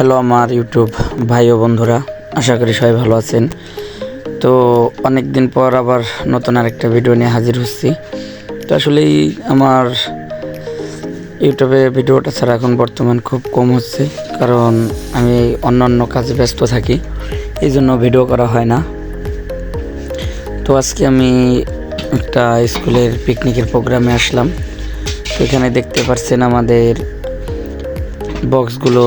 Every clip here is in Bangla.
হ্যালো আমার ইউটিউব ভাই ও বন্ধুরা, আশা করি সবাই ভালো আছেন। তো অনেক দিন পর আবার নতুন আরেকটা ভিডিও নিয়ে হাজির হচ্ছি। তো আসলেই আমার ইউটিউবে ভিডিওটা ছাড়া এখন বর্তমান খুব কম হচ্ছে, কারণ আমি অন্যান্য কাজে ব্যস্ত থাকি, এই জন্য ভিডিও করা হয় না। তো আজকে আমি একটা স্কুলের পিকনিকের প্রোগ্রামে আসলাম। তো এখানে দেখতে পাচ্ছেন আমাদের বক্সগুলো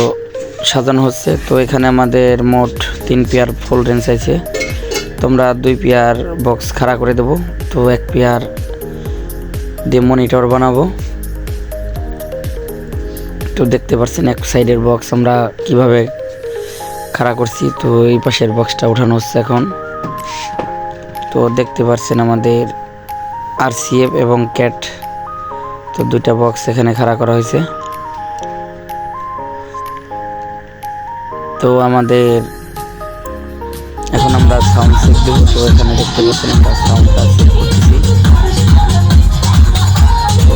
সাজানো হচ্ছে। তো এখানে আমাদের মোট তিন পেয়ার ফুল রেঞ্জ আছে। তোমরা দুই পেয়ার বক্স খাড়া করে দেবো। তো এক পেয়ার দিয়ে মনিটর বানাবো। তো দেখতে পাচ্ছেন এক সাইডের বক্স আমরা কীভাবে খাড়া করছি। তো এই পাশের বক্সটা উঠানো হচ্ছে এখন। তো দেখতে পাচ্ছেন আমাদের আরসিএফ এবং ক্যাট তো দুইটা বক্স এখানে খাড়া করা হয়েছে। তো আমাদের এখন আমরা সাউন্ড চেক তো এখানে দেখতে পাচ্ছেন আমরা সাউন্ডটা চেক করতেছি। তো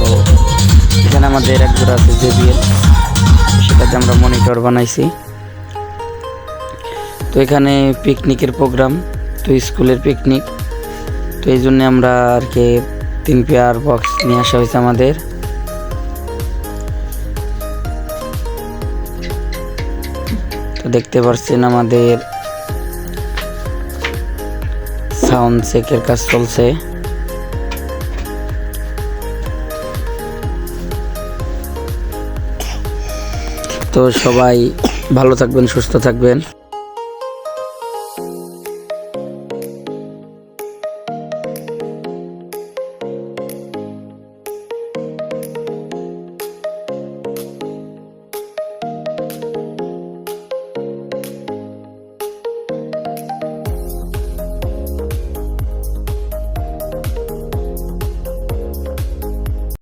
এখানে আমাদের এক জোড়া আছে জেবিএল সেটাতে আমরা মনিটর বানাইছি। তো এখানে পিকনিকের প্রোগ্রাম তো স্কুলের পিকনিক তো এই জন্য আমরা আর কি তিন পেয়ার বক্স নিয়ে আসা হয়েছে আমাদের। তো দেখতে পাচ্ছেন আমাদের সাউন্ড চেকের কাজ চলছে। তো সবাই ভালো থাকবেন সুস্থ থাকবেন।